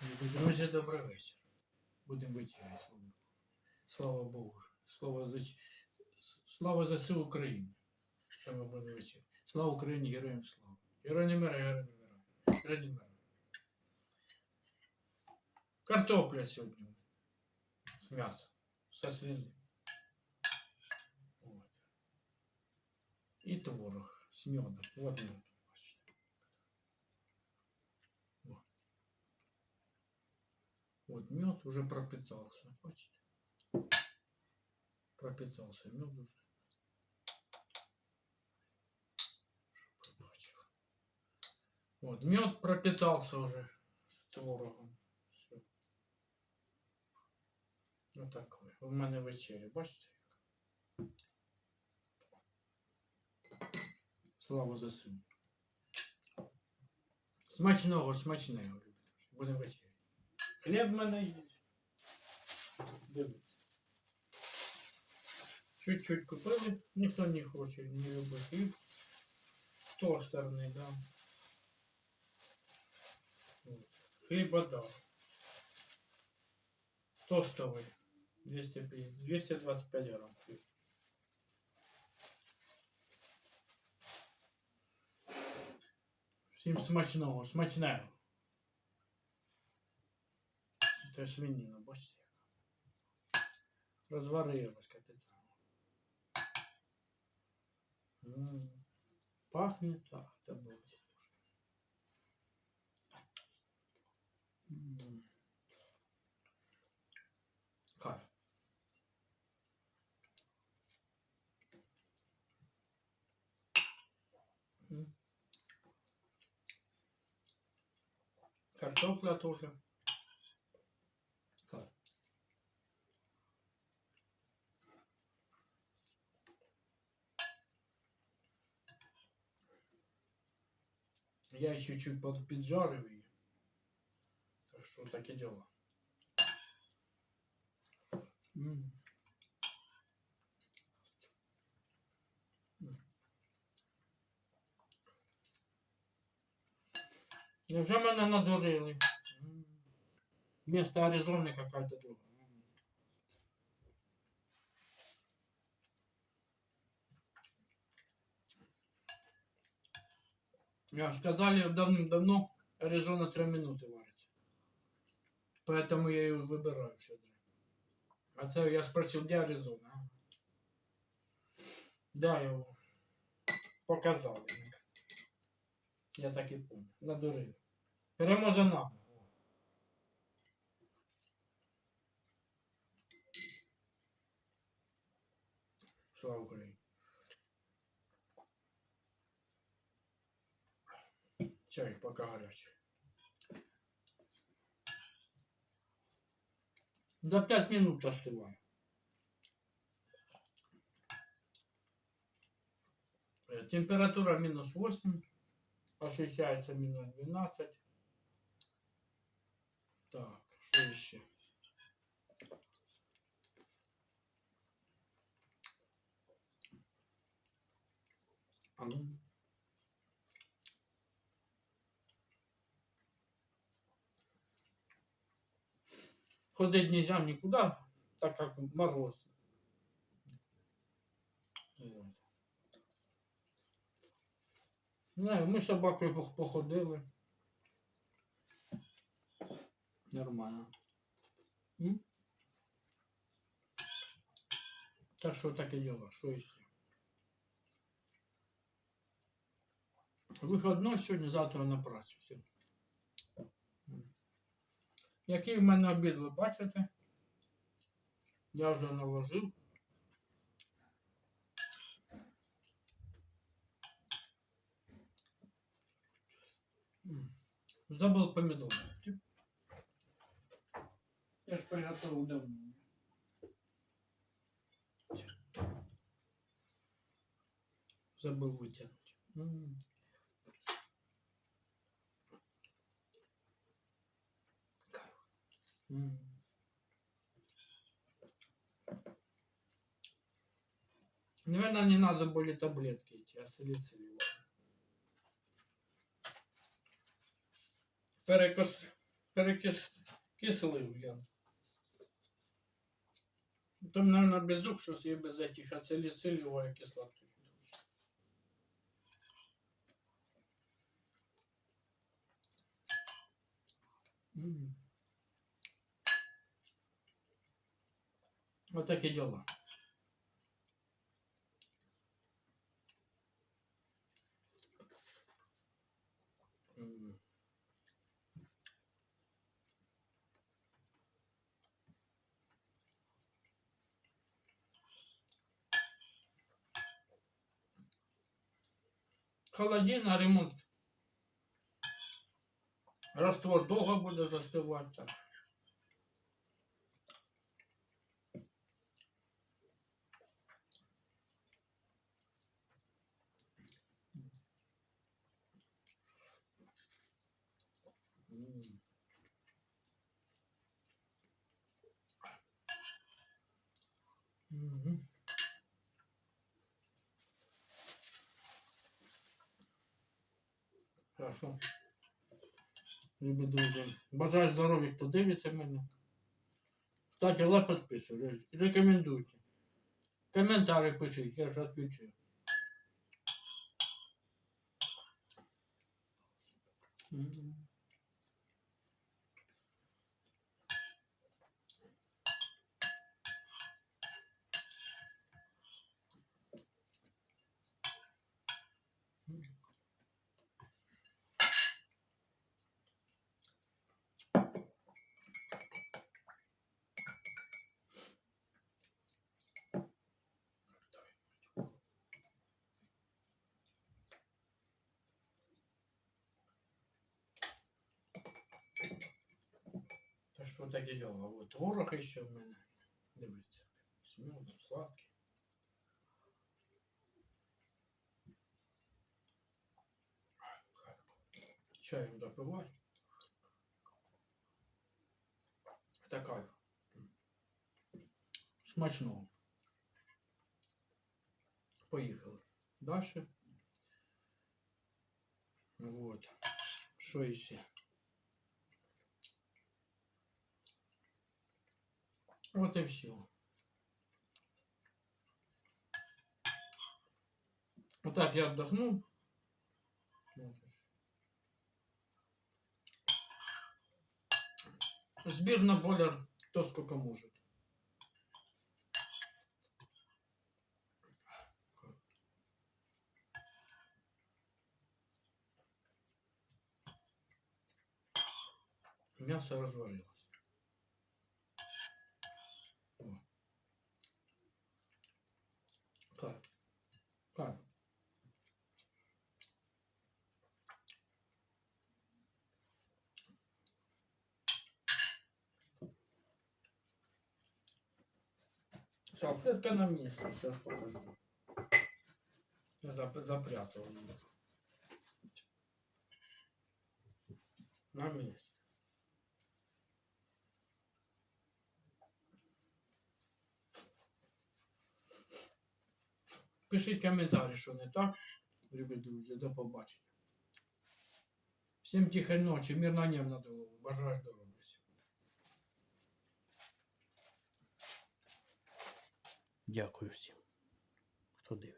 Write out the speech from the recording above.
Друзі, добрий вечір. Будемо вечеряти. Слава, Богу. Слава за, слава за всю Україну. Що ми будемо вечеряти. Слава Україні, героям слава. Герой не мира, герой мира. Герой мира. Картопля сьогодні. З м'ясом. Со свинини. Вот. І творог з медом. Вот. бачите. Вот. Вот мед уже пропитался. Бачите? Пропитался мед уже. Вот, мед пропитался уже с творогом. Все. Ну такое. У мене вечеря, бачите? Слава ЗСУ. Смачного, смачного, любите. Будемо вечеряти. Хліб в мене є. Дивіться. Чуть-чуть купили, ніхто не хоче, не любить хліб. Тостерний, да. От. Хліба дав. Тостовий. 250, 225 грамм хліб. Всім смачного, смачного. Це свинина, бачите? яка. Розварилась капітально. М, Пахне так, це буде. М. Кайф. Картопля тоже. Я еще чуть под поджарив її. Так що таке діло. М. М. Невже мене надурили? М. Вместо Аризоны какая-то другая. М. Я ж сказали давным-давно Аризона 3 минуты варится. Поэтому я ее выбираю щедро. А це я спросил, где Аризона? а? Да, я его показал. Я так и помню. Надурив. Прямо за нами. Слава Україні. Чай пока горячий. За пять минут остываю. Э, Температура минус 8. Ощущается минус 12. Так, что еще? А ну. Ходить нельзя никуда, так как мороз. Не, ми з собакою походили. Нормально. М? Так що таке діло, що ще? Виходной сьогодні, завтра на працю. Все. М. Який в мене обід, ви бачите? Я вже наложив. М. Забыл помидор. Я ж приготовил давно. Забыл вытянуть. Наверное, не надо были таблетки эти, а салициловые. Перекос перекислив я. Там, наверное, безук щось є без этих, а це лісилюває кислоти. М. Вот такие дела. М. На ремонт. Раствор довго буде застивати. Хорошо. Любі друзі. Бажаю здоров'я, хто дивиться мене. Кстати, але підписуй, рекомендуйте. Коментарі пишіть, я ж відповідаю. Мгм. Та що таке діло? От творог ще в мене. Дивіться. З медом, сладкий. Чаєм запивай. Така. Смачного. Поїхали. Далі. Вот. Що ще? Вот и все. Вот так я отдохнул. Сбир на бойлер кто сколько может. Мясо разварилось. Салфетка на месте, сейчас покажу. Я зап- запрятал ее. На месте. Пишіть коментарі, що не так. Любі друзі, до побачення. Всім тихої ночі, мирного неба над головою. Бажаю здоров'я. Дякую всім, хто дивиться.